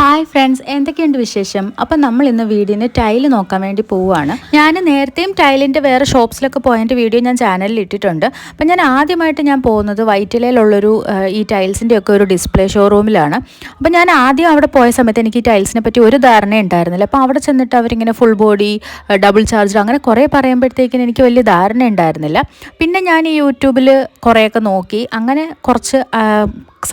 Hi friends എന്തൊക്കെയുണ്ട് വിശേഷം? അപ്പം നമ്മൾ ഇന്ന് വീടിന് ടൈൽ നോക്കാൻ വേണ്ടി പോവുകയാണ്. ഞാൻ നേരത്തെയും ടൈലിന്റെ വേറെ ഷോപ്സിലൊക്കെ പോയതിന്റെ വീഡിയോ ഞാൻ ചാനലിൽ ഇട്ടിട്ടുണ്ട്. അപ്പം ഞാൻ ആദ്യമായിട്ട് ഞാൻ പോകുന്നത് വൈറ്റിലയിലുള്ളൊരു ഈ ടൈൽസിന്റെ ഒക്കെ ഒരു ഡിസ്പ്ലേ ഷോറൂമിലാണ് അപ്പം ഞാൻ ആദ്യം അവിടെ പോയ സമയത്ത് എനിക്ക് ഈ ടൈൽസിനെ പറ്റി ഒരു ധാരണ ഉണ്ടായിരുന്നില്ല. അപ്പോൾ അവിടെ ചെന്നിട്ട് അവരിങ്ങനെ ഫുൾ ബോഡി ഡബിൾ ചാർജ് അങ്ങനെ കുറേ പറയുമ്പോഴത്തേക്കിന് എനിക്ക് വലിയ ധാരണ ഉണ്ടായിരുന്നില്ല. പിന്നെ ഞാൻ ഈ യൂട്യൂബിൽ കുറേയൊക്കെ നോക്കി. അങ്ങനെ കുറച്ച്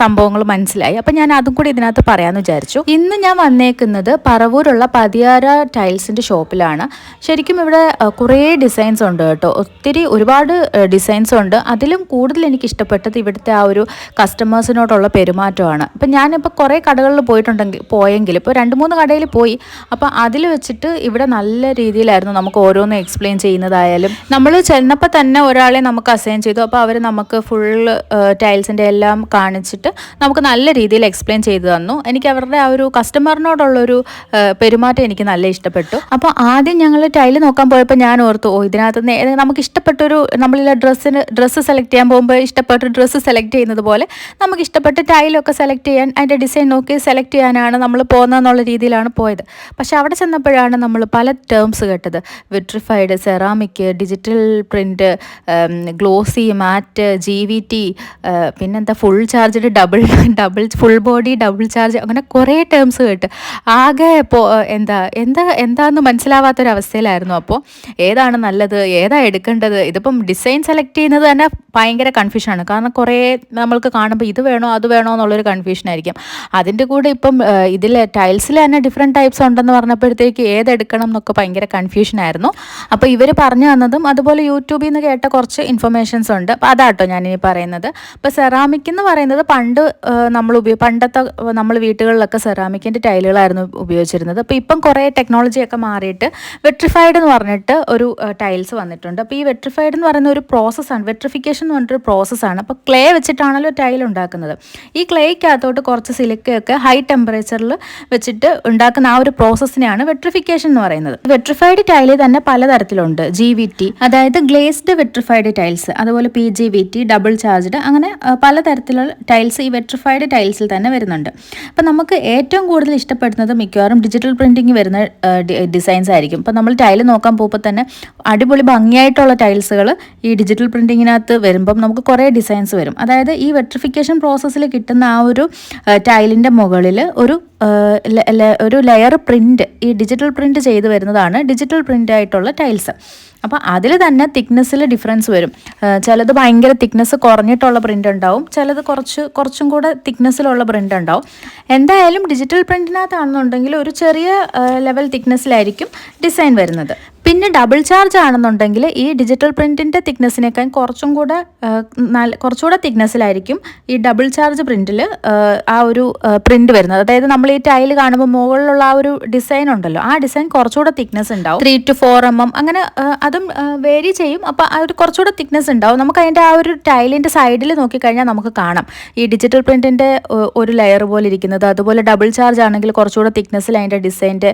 സംഭവങ്ങൾ മനസ്സിലായി. അപ്പം ഞാൻ അതും കൂടി ഇതിനകത്ത് പറയാമെന്ന് വിചാരിച്ചു. ഇന്ന് ഞാൻ വന്നേക്കുന്നത് പറവൂരുള്ള പതിയാര ടൈൽസിന്റെ ഷോപ്പിലാണ്. ശരിക്കും ഇവിടെ കുറേ ഡിസൈൻസ് ഉണ്ട് കേട്ടോ. ഒത്തിരി ഒരുപാട് ഡിസൈൻസ് ഉണ്ട്. അതിലും കൂടുതൽ എനിക്ക് ഇഷ്ടപ്പെട്ടത് ഇവിടുത്തെ ആ ഒരു കസ്റ്റമേഴ്സിനോടുള്ള പെരുമാറ്റമാണ്. അപ്പം ഞാനിപ്പോൾ കുറേ കടകളിൽ പോയിട്ടുണ്ടെങ്കിൽ പോയെങ്കിൽ ഇപ്പോൾ രണ്ട് മൂന്ന് കടയിൽ പോയി. അപ്പോൾ അതിൽ വെച്ചിട്ട് ഇവിടെ നല്ല രീതിയിലായിരുന്നു നമുക്ക് ഓരോന്ന് എക്സ്പ്ലെയിൻ ചെയ്യുന്നതായാലും. നമ്മൾ ചെന്നപ്പോൾ തന്നെ ഒരാളെ നമുക്ക് അസൈൻ ചെയ്തു. അപ്പോൾ അവർ നമുക്ക് ഫുൾ ടൈൽസിന്റെ എല്ലാം കാണിച്ചിട്ട് നമുക്ക് നല്ല രീതിയിൽ എക്സ്പ്ലെയിൻ ചെയ്തു തന്നു. എനിക്ക് അവരുടെ ആ ഒരു കസ്റ്റമറിനോടുള്ളൊരു പെരുമാറ്റം എനിക്ക് നല്ല ഇഷ്ടപ്പെട്ടു. അപ്പോൾ ആദ്യം ഞങ്ങൾ ടൈൽ നോക്കാൻ പോയപ്പോൾ ഞാൻ ഓർത്തു ഓ ഇതിനകത്ത് നമുക്ക് ഇഷ്ടപ്പെട്ടൊരു നമ്മളിലെ ഡ്രസ്സിന് ഡ്രസ്സ് സെലക്ട് ചെയ്യാൻ പോകുമ്പോൾ ഇഷ്ടപ്പെട്ട ഡ്രസ്സ് സെലക്ട് ചെയ്യുന്നത് പോലെ നമുക്ക് ഇഷ്ടപ്പെട്ട ടൈലൊക്കെ സെലക്ട് ചെയ്യാൻ അതിന്റെ ഡിസൈൻ നോക്കി സെലക്ട് ചെയ്യാനാണ് നമ്മൾ പോകുന്നതെന്നുള്ള രീതിയിലാണ് പോയത്. പക്ഷെ അവിടെ ചെന്നപ്പോഴാണ് നമ്മൾ പല ടേംസ് കേട്ടത്. Vitrified ceramic digital print glossy matte G V T പിന്നെന്താ full charged double double full body double charge അങ്ങനെ കുറേ ടേംസ് കേട്ട്. ആകെ ഇപ്പോൾ എന്താ എന്താ എന്താണെന്ന് മനസ്സിലാവാത്തൊരവസ്ഥയിലായിരുന്നു അപ്പോൾ ഏതാണ് നല്ലത്? ഏതാ എടുക്കേണ്ടത്? ഇതിപ്പം ഡിസൈൻ സെലക്ട് ചെയ്യുന്നത് തന്നെ ഭയങ്കര കൺഫ്യൂഷനാണ് കാരണം കുറേ നമ്മൾക്ക് കാണുമ്പോൾ ഇത് വേണോ അത് വേണോ എന്നുള്ളൊരു കൺഫ്യൂഷനായിരിക്കും അതിന്റെ കൂടെ ഇപ്പം ഇതിൽ ടൈൽസിൽ തന്നെ ഡിഫറെന്റ് ടൈപ്സ് ഉണ്ടെന്ന് പറഞ്ഞപ്പോഴത്തേക്ക് ഏതെടുക്കണം എന്നൊക്കെ ഭയങ്കര കൺഫ്യൂഷനായിരുന്നു അപ്പോൾ ഇവർ പറഞ്ഞു തന്നതും അതുപോലെ യൂട്യൂബിൽ നിന്ന് കേട്ട കുറച്ച് ഇൻഫർമേഷൻസ് ഉണ്ട്. അപ്പോൾ അതാട്ടോ ഞാനിനി പറയുന്നത്. അപ്പോൾ സെറാമിക് എന്ന് പറയുന്നത് പണ്ട് നമ്മൾ ഉപയോഗ പണ്ടത്തെ നമ്മൾ വീട്ടുകളിലൊക്കെ സെറാമിക്കിന്റെ ടൈലുകളായിരുന്നു ഉപയോഗിച്ചിരുന്നത്. അപ്പോൾ ഇപ്പം കുറേ ടെക്നോളജിയൊക്കെ മാറിയിട്ട് വെട്രിഫൈഡ് എന്ന് പറഞ്ഞിട്ട് ഒരു ടൈൽസ് വന്നിട്ടുണ്ട്. അപ്പോൾ ഈ വെട്രിഫൈഡ് എന്ന് പറയുന്ന ഒരു പ്രോസസ്സാണ് വെട്രിഫിക്കേഷൻ എന്ന് പറഞ്ഞിട്ടൊരു പ്രോസസ്സാണ്. അപ്പോൾ ക്ലേ വെച്ചിട്ടാണല്ലോ ടൈൽ ഉണ്ടാക്കുന്നത്. ഈ ക്ലേക്കകത്തോട്ട് കുറച്ച് സിലിക്കയൊക്കെ ഹൈ ടെമ്പറേച്ചറിൽ വെച്ചിട്ട് ഉണ്ടാക്കുന്ന ആ ഒരു പ്രോസസ്സിനെയാണ് വെട്രിഫിക്കേഷൻ എന്ന് പറയുന്നത്. വെട്രിഫൈഡ് ടൈൽ തന്നെ പലതരത്തിലുണ്ട്. ജി വി ടി അതായത് ഗ്ലേസ്ഡ് വെട്രിഫൈഡ് ടൈൽസ് അതുപോലെ P G V T double charged അങ്ങനെ പലതരത്തിലുള്ള ടൈൽസ് ഈ വെട്രിഫൈഡ് ടൈൽസിൽ തന്നെ വരുന്നുണ്ട്. അപ്പോൾ നമുക്ക് ഏറ്റവും കൂടുതൽ ഇഷ്ടപ്പെടുന്നത് മിക്കവാറും ഡിജിറ്റൽ പ്രിന്റിങ് വരുന്ന ഡിസൈൻസ് ആയിരിക്കും. അപ്പോൾ നമ്മൾ ടൈൽ നോക്കാൻ പോകുമ്പോൾ തന്നെ അടിപൊളി ഭംഗിയായിട്ടുള്ള ടൈൽസുകൾ ഈ ഡിജിറ്റൽ പ്രിന്റിങ്ങിനകത്ത് വരുമ്പം നമുക്ക് കുറേ ഡിസൈൻസ് വരും. അതായത് ഈ വെട്രിഫിക്കേഷൻ പ്രോസസ്സിൽ കിട്ടുന്ന ആ ഒരു ടൈലിന്റെ മുകളിൽ ഒരു ഒരു ലെയർ പ്രിന്റ് ഈ ഡിജിറ്റൽ പ്രിന്റ് ചെയ്ത് വരുന്നതാണ് ഡിജിറ്റൽ പ്രിന്റ് ആയിട്ടുള്ള ടൈൽസ് അപ്പോൾ അതിൽ തന്നെ തിക്നെസ്സിൽ ഡിഫറൻസ് വരും. ചിലത് ഭയങ്കര തിക്നെസ് കുറഞ്ഞിട്ടുള്ള പ്രിന്റ് ഉണ്ടാവും. ചിലത് കുറച്ച് കുറച്ചും കൂടെ തിക്നെസ്സിലുള്ള പ്രിന്റ് ഉണ്ടാവും. എന്തായാലും ഡിജിറ്റൽ പ്രിന്റിനകത്താണെന്നുണ്ടെങ്കിൽ ഒരു ചെറിയ ലെവൽ തിക്നെസ്സിലായിരിക്കും ഡിസൈൻ വരുന്നത്. പിന്നെ ഡബിൾ ചാർജ് ആണെന്നുണ്ടെങ്കിൽ ഈ ഡിജിറ്റൽ പ്രിന്റിന്റെ തിക്നെസ്സിനേക്കാൾ കുറച്ചും കൂടെ നല്ല കുറച്ചുകൂടെ തിക്നെസ്സിലായിരിക്കും ഈ ഡബിൾ ചാർജ് പ്രിന്റിൽ ആ ഒരു പ്രിന്റ് വരുന്നത്. അതായത് നമ്മൾ ഈ ടൈൽ കാണുമ്പോൾ മുകളിലുള്ള ആ ഒരു ഡിസൈൻ ഉണ്ടല്ലോ ആ ഡിസൈൻ കുറച്ചുകൂടെ തിക്നെസ് ഉണ്ടാവും. Three two four M M അങ്ങനെ അതും വേരി ചെയ്യും. അപ്പോൾ ആ ഒരു കുറച്ചുകൂടെ തിക്നെസ് ഉണ്ടാവും. നമുക്ക് അതിന്റെ ആ ഒരു ടൈലിന്റെ സൈഡിൽ നോക്കിക്കഴിഞ്ഞാൽ നമുക്ക് കാണാം. ഈ ഡിജിറ്റൽ പ്രിന്റിന്റെ ഒരു ലെയർ പോലെ ഇരിക്കുന്നത്. അതുപോലെ ഡബിൾ ചാർജ് ആണെങ്കിൽ കുറച്ചുകൂടെ തിക്നെസ്സിൽ അതിന്റെ ഡിസൈന്റെ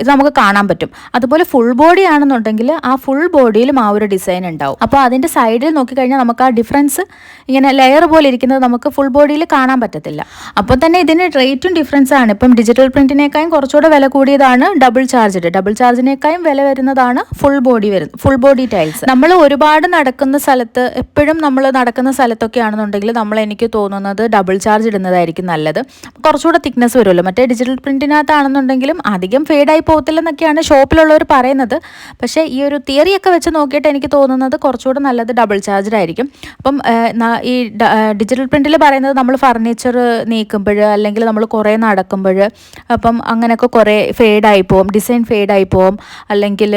ഇത് നമുക്ക് കാണാൻ പറ്റും. അതുപോലെ ഫുൾ ബോഡി ആണെന്നുണ്ടെങ്കിൽ ആ ഫുൾ ബോഡിയിലും ആ ഒരു ഡിസൈൻ ഉണ്ടാവും. അപ്പോൾ അതിന്റെ സൈഡിൽ നോക്കിക്കഴിഞ്ഞാൽ നമുക്ക് ആ ഡിഫറൻസ് ഇങ്ങനെ ലെയർ പോലെ ഇരിക്കുന്നത് നമുക്ക് ഫുൾ ബോഡിയിൽ കാണാൻ പറ്റത്തില്ല. അപ്പോൾ തന്നെ ഇതിന് റേറ്റും ഡിഫറൻസ് ആണ്. ഇപ്പം ഡിജിറ്റൽ പ്രിന്റിനേക്കാളും കുറച്ചുകൂടെ വില കൂടിയതാണ് ഡബിൾ ചാർജ് ഡബിൾ ചാർജിനേക്കാളും വില വരുന്നതാണ് ഫുൾ ബോഡി വരുന്നത് ഫുൾ ബോഡി ടൈൽസ് നമ്മൾ ഒരുപാട് നടക്കുന്ന സ്ഥലത്ത് എപ്പോഴും നമ്മൾ നടക്കുന്ന സ്ഥലത്തൊക്കെ ആണെന്നുണ്ടെങ്കിൽ നമ്മൾ എനിക്ക് തോന്നുന്നത് ഡബിൾ ചാർജ് ഇടുന്നതായിരിക്കും നല്ലത്. കുറച്ചുകൂടെ തിക്നെസ് വരുമല്ലോ. മറ്റേ ഡിജിറ്റൽ പ്രിന്റിനകത്താണെന്നുണ്ടെങ്കിലും അധികം ഫെയ്ഡായി പോകത്തില്ലെന്നൊക്കെയാണ് ഷോപ്പിലുള്ളവർ പറയുന്നത്. പക്ഷേ ഈ ഒരു തിയറിയൊക്കെ വെച്ച് നോക്കിയിട്ട് എനിക്ക് തോന്നുന്നത് കുറച്ചുകൂടെ നല്ലത് ഡബിൾ ചാർജഡ് ആയിരിക്കും അപ്പം ഈ ഡിജിറ്റൽ പ്രിന്റിൽ പറയുന്നത് നമ്മൾ ഫർണിച്ചർ നീക്കുമ്പോൾ അല്ലെങ്കിൽ നമ്മൾ കുറേ നടക്കുമ്പോൾ അപ്പം അങ്ങനെയൊക്കെ കുറേ ഫെയ്ഡായി പോവും ഡിസൈൻ ഫെയ്ഡായി പോവും അല്ലെങ്കിൽ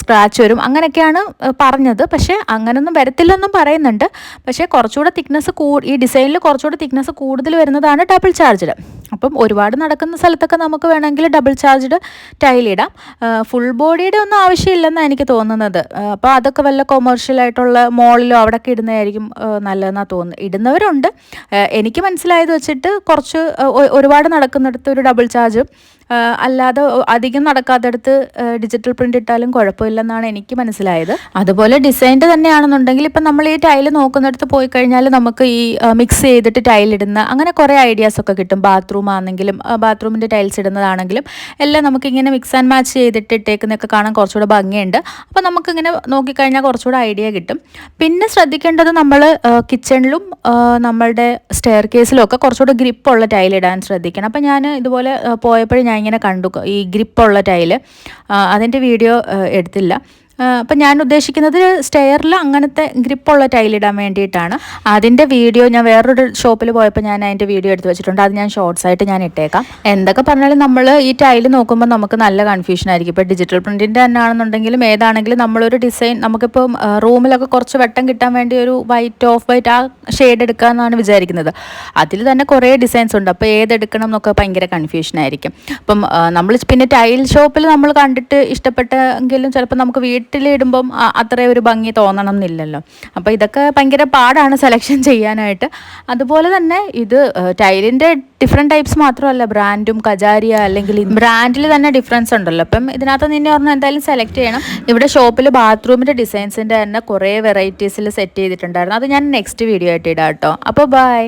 സ്ക്രാച്ച് വരും അങ്ങനെയൊക്കെയാണ് പറഞ്ഞത്. പക്ഷേ അങ്ങനൊന്നും വരത്തില്ലെന്നും പറയുന്നുണ്ട്. പക്ഷേ കുറച്ചുകൂടെ തിക്നെസ് കൂ ഈ ഡിസൈനിൽ കുറച്ചുകൂടെ തിക്നെസ് കൂടുതൽ വരുന്നതാണ് ഡബിൾ ചാർജ്ഡ് അപ്പം ഒരുപാട് നടക്കുന്ന സ്ഥലത്തൊക്കെ നമുക്ക് വേണമെങ്കിൽ ഡബിൾ ചാർജ്ഡ് ടൈലിടാം ഫുൾ ബോഡിയുടെ ഒന്നും ആവശ്യമില്ലെന്നാണ് എനിക്ക് തോന്നുന്നത്. അപ്പോൾ അതൊക്കെ വല്ല കൊമേഴ്ഷ്യൽ ആയിട്ടുള്ള മോളിലോ അവിടെയൊക്കെ ഇടുന്നതായിരിക്കും നല്ലതെന്നാണ് തോന്നുന്നത്. ഇടുന്നവരുണ്ട്. എനിക്ക് മനസ്സിലായത് വെച്ചിട്ട് കുറച്ച് ഒരുപാട് നടക്കുന്നിടത്ത് ഒരു ഡബിൾ ചാർജ് അല്ലാതെ അധികം നടക്കാത്തടത്ത് ഡിജിറ്റൽ പ്രിന്റ് ഇട്ടാലും കുഴപ്പമില്ലെന്നാണ് എനിക്ക് മനസ്സിലായത്. അതുപോലെ ഡിസൈൻഡ് തന്നെയാണെന്നുണ്ടെങ്കിൽ ഇപ്പം നമ്മൾ ഈ ടൈൽ നോക്കുന്നിടത്ത് പോയി കഴിഞ്ഞാൽ നമുക്ക് ഈ മിക്സ് ചെയ്തിട്ട് ടൈൽ ഇടുന്ന അങ്ങനെ കുറേ ഐഡിയാസ് ഒക്കെ കിട്ടും. ബാത്റൂം ആണെങ്കിലും ബാത്റൂമിന്റെ ടൈൽസ് ഇടുന്നതാണെങ്കിലും എല്ലാം നമുക്ക് ഇങ്ങനെ മിക്സ് ആൻഡ് മാച്ച് ചെയ്തിട്ട് ഇട്ടേക്കുന്നൊക്കെ കാണാൻ കുറച്ചുകൂടെ ഭംഗിയുണ്ട്. അപ്പോൾ നമുക്കിങ്ങനെ നോക്കിക്കഴിഞ്ഞാൽ കുറച്ചുകൂടെ ഐഡിയ കിട്ടും. പിന്നെ ശ്രദ്ധിക്കേണ്ടത് നമ്മൾ കിച്ചണിലും നമ്മളുടെ സ്റ്റെയർ കേസിലും ഒക്കെ കുറച്ചുകൂടെ ഗ്രിപ്പുള്ള ടൈൽ ഇടാൻ ശ്രദ്ധിക്കണം. അപ്പം ഞാൻ ഇതുപോലെ പോയപ്പോഴും ഇങ്ങനെ കണ്ടു ഈ ഗ്രിപ്പുള്ള ടൈൽ. അതിന്റെ വീഡിയോ എടുത്തില്ല. അപ്പം ഞാൻ ഉദ്ദേശിക്കുന്നത് സ്റ്റെയറിൽ അങ്ങനത്തെ ഗ്രിപ്പുള്ള ഇടാൻ വേണ്ടിയിട്ടാണ്. അതിന്റെ വീഡിയോ ഞാൻ വേറൊരു ഷോപ്പിൽ പോയപ്പോൾ ഞാൻ അതിന്റെ വീഡിയോ എടുത്ത് വെച്ചിട്ടുണ്ട്. അത് ഞാൻ ഷോർട്സ് ആയിട്ട് ഞാൻ ഇട്ടേക്കാം. എന്തൊക്കെ പറഞ്ഞാലും നമ്മൾ ഈ ടൈൽ നോക്കുമ്പോൾ നമുക്ക് നല്ല കൺഫ്യൂഷൻ ആയിരിക്കും. ഇപ്പോൾ ഡിജിറ്റൽ പ്രിന്റിന്റെ തന്നെ ആണെന്നുണ്ടെങ്കിലും ഏതാണെങ്കിലും നമ്മളൊരു ഡിസൈൻ നമുക്കിപ്പം റൂമിലൊക്കെ കുറച്ച് വെട്ടം കിട്ടാൻ വേണ്ടി ഒരു വൈറ്റ് ഓഫ് വൈറ്റ് ആ ഷെയ്ഡ് എടുക്കാമെന്നാണ് വിചാരിക്കുന്നത്. അതിൽ തന്നെ കുറേ ഡിസൈൻസ് ഉണ്ട്. അപ്പോൾ ഏതെടുക്കണം എന്നൊക്കെ ഭയങ്കര കൺഫ്യൂഷൻ ആയിരിക്കും. അപ്പം നമ്മൾ പിന്നെ ടൈൽ ഷോപ്പിൽ നമ്മൾ കണ്ടിട്ട് ഇഷ്ടപ്പെട്ടെങ്കിലും ചിലപ്പോൾ നമുക്ക് വീട്ടിലിടുമ്പം അത്രയും ഒരു ഭംഗി തോന്നണം എന്നില്ലല്ലോ അപ്പോൾ ഇതൊക്കെ ഭയങ്കര പാടാണ് സെലക്ഷൻ ചെയ്യാനായിട്ട്. അതുപോലെ തന്നെ ഇത് ടൈലിന്റെ ഡിഫറെന്റ് ടൈപ്സ് മാത്രമല്ല ബ്രാൻഡും കജാരിയ അല്ലെങ്കിൽ ബ്രാൻഡിൽ തന്നെ ഡിഫറൻസ് ഉണ്ടല്ലോ. അപ്പം ഇതിനകത്ത് നിന്നെ പറഞ്ഞാൽ എന്തായാലും സെലക്ട് ചെയ്യണം. ഇവിടെ ഷോപ്പിൽ ബാത്റൂമിന്റെ ഡിസൈൻസിന്റെ തന്നെ കുറേ വെറൈറ്റീസിൽ സെറ്റ് ചെയ്തിട്ടുണ്ടായിരുന്നു. അത് ഞാൻ നെക്സ്റ്റ് വീഡിയോ ആയിട്ട് ഇടാം കേട്ടോ. അപ്പോൾ ബൈ